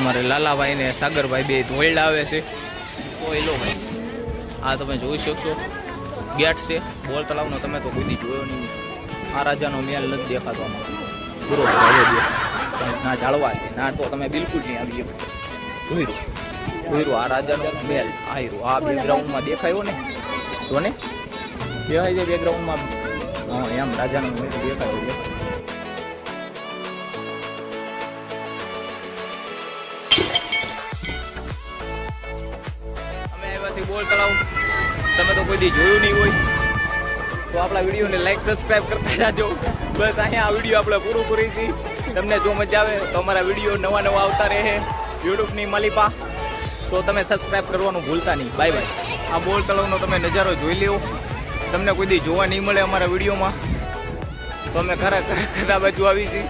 અમારે લાલાભાઈ ને સાગરભાઈ બે ધોઈડા આવે છે. સોયલો ભાઈ. આ તમે જોઈ શકશો. ગેટ છે. બોલ તળાવનો તમે તો કોઈ જોયો નહીં. આ રાજાનો મેલ નથી દેખાતો આમાં પૂરો ના જાળવા છે. ના તો તમે બિલકુલ નહીં આવી શકો. જોઈ જોઈ આ રાજાનો મેલ. આયરો આ બેકગ્રાઉન્ડમાં દેખાયો ને. જો ને. દેખાય છે બેકગ્રાઉન્ડમાં એમ રાજાનો મેલ દેખાયો છે બોલ તળાવ તમે તો કોઈ દી જોયું નહીં હોય. તો આપણા વિડીયોને લાઈક સબસ્ક્રાઈબ કરતા જાજો. બસ અહીંયા આ વીડિયો આપણે પૂરું કરી છીએ તમને જો મજા આવે તો અમારા વીડિયો નવા નવા આવતા રહે યુટ્યુબની માલિપા. તો તમે સબસ્ક્રાઈબ કરવાનું ભૂલતા નહીં. બાય બાય આ બોલ તળાવનો તમે નજારો જોઈ લ્યો. તમને કોઈ દી જોવા નહીં મળે અમારા વિડીયોમાં. તો અમે ખરેખર કદા બાજુ આવી છીએ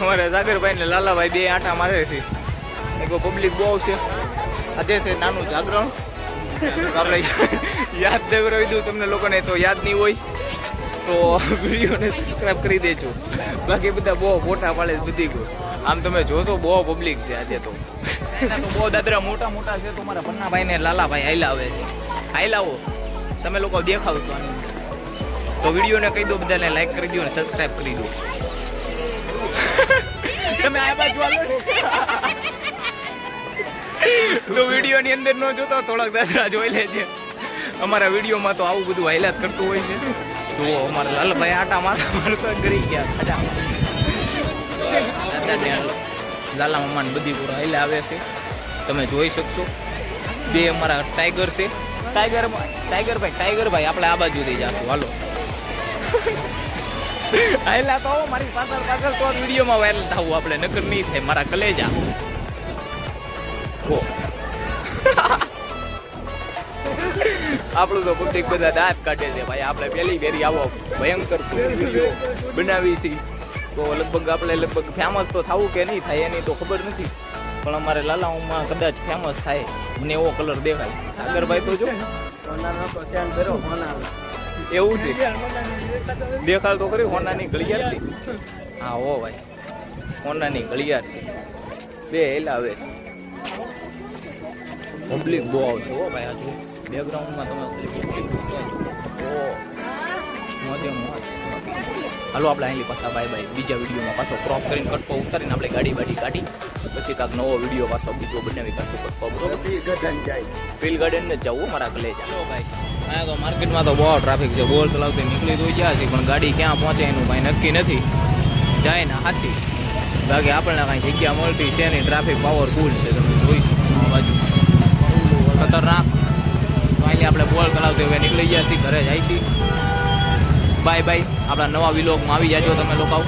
અમારા સાગરભાઈ ને લાલાભાઈ બે આંટા મારે છે. એક પબ્લિક બહુ છે. આજે છે નાનું જાગરણ. યાદ દેવરાવી દઉં તમને લોકોને તો યાદ નહીં હોય તો વિડીયોને સબસ્ક્રાઇબ કરી દેજો. બાકી બધા બહુ મોટા પાડે બધી ગયો આમ તમે જોશો બહુ પબ્લિક છે આજે તો. તો બહુ દાદરા મોટા મોટા છે તો મારા પન્નાભાઈ ને લાલાભાઈ હાઈલા આવે છે. હાઈલાઓ તમે લોકો દેખાવ છો તો વિડીયોને કહી દો બધાને લાઈક કરી દો અને સબસ્ક્રાઇબ કરી દો. તમે આ બાજુ. તો વિડીયોની અંદર ન જોતો થોડાક દાદરા જોઈ લેજે. અમારા વિડીયોમાં તો આવું બધું હાઈલાત કરતું હોય છે. તો અમારા લાલભાઈ આટા મારતા મારતા કરી ગયા. ખાડા દાદા ત્યાં લાલા મમ્માને બધી પૂરા હાઈલા આવે છે. તમે જોઈ શકશો. બે અમારા ટાઈગર છે. ટાઈગર ટાઈગર ભાઈ ટાઈગર ભાઈ, આપણે આ બાજુથી જશું. હાલો. હાઈલા તો મારી પાછળ પાછળ તો વિડીયોમાં વાયરલ થવું આપણે, નકર નહીં થાય, મારા કલેજા. આપણું તો પબ્લિક બધા દાંત કાઢે છે ભાઈ. આપણે પહેલી ફેરી આવો. ભયંકર વીડિયો બનાવી છે. તો લગભગ આપણે લગભગ ફેમસ તો થવું કે નહીં થાય એની તો ખબર નથી. પણ અમારે લાલાઓમાં કદાચ ફેમસ થાય. મને એવો કલર દેખાય. સાગરભાઈ તો જો. એવું છે. દેખાડ તો ખરી હોનાની ઘડિયાળ છે. હા હો ભાઈ. હોનાની ઘડિયાળ છે. બે હેલાવે પબ્લિક બહુ આવશે હો ભાઈ હજુ બેકગ્રાઉન્ડમાં તમે મોજ હાલો આપણે અહીંની પાછા બાય બાય બીજા વિડીયોમાં પાછો ક્રોપ કરીને કટકો ઉતારીને આપણે ગાડી બાડી કાઢી. પછી કાંક નવો વીડિયો પાછો બીજો બનાવી કાઢશું કટકો ફિલ ગાર્ડન ને જવું મારા કલે ચાલો ભાઈ અહીંયા તો માર્કેટમાં તો બહુ ટ્રાફિક છે બોલ ચલાવતી નીકળી તો ગયા છે પણ ગાડી ક્યાં પહોંચે એનું કાંઈ નક્કી નથી. જાય ને હાથી બાકી આપણને કાંઈ જગ્યા મળતી છે નહીં ટ્રાફિક પાવરફુલ છે તમે જોઈ શકો. આ બાજુ. ખતરનાક. અહીં આપણે બોલ ચલાવતી હવે નીકળી ગયા છીએ, ઘરે જાય છીએ. Bye bye. આપણા નવા વિલોગમાં આવી જાજો તમે લોકો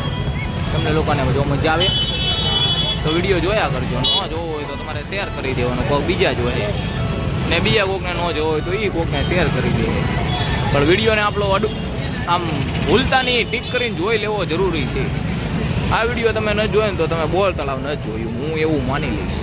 તમને લોકોને જો મજા આવે. તો વીડિયો જોયા કરજો. ન જોવો હોય તો તમારે શેર કરી દેવાનો. કોઈક બીજા જોવે ને બીજા કોકને ન જોવો હોય તો એ કોકને શેર કરી દે. પણ વિડીયોને આપણો અડુ, આમ ભૂલતા નહીં ટીક કરીને જોઈ લેવો જરૂરી છે. આ વીડિયો તમે ન જોયો ને તો તમે બોલ તળાવ ન જોયું. હું એવું માની લઈશ.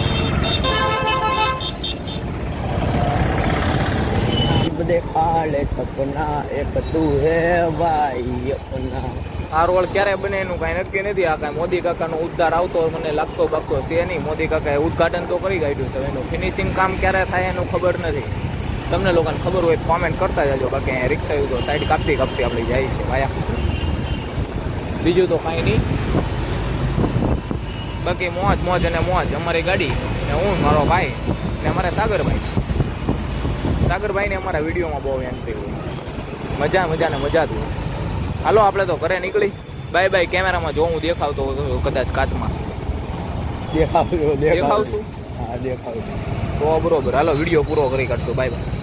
બધે ખાલે સપના એક તું હે ભાઈ અપના. હારવળ ક્યારે બને એનું કાંઈ નક્કી નથી. આ કાંઈ મોદી કાકાનો ઉદ્ધાર આવતો મને લાગતો બાગતો છે નહીં. મોદી કાકાએ ઉદઘાટન તો કરી કાઢ્યું છે, એનું ફિનિશિંગ કામ ક્યારે થાય એનું ખબર નથી. તમને લોકોને ખબર હોય કોમેન્ટ કરતા જજો. બાકી અહીંયા રિક્ષા એવું તો સાઈડ કાપતી કાપતી આપણી જાય છે માયા બીજું તો કાંઈ નહીં. બાકી મોજ મોજ અને મોજ. અમારી ગાડી ને હું મારો ભાઈ ને અમારા સાગરભાઈ. સાગરભાઈને અમારા વિડીયોમાં બહુ એન્ટ્રી હોય મજા મજા ને મજા જ હોય. હાલો આપણે તો ઘરે નીકળી. બાય બાય કેમેરામાં જો હું દેખાવતો કદાચ કાચમાં. દેખાવ દેખાવશું? હા દેખાવ તો બરોબર. હાલો વીડિયો પૂરો કરી કાઢશું. Bye bye.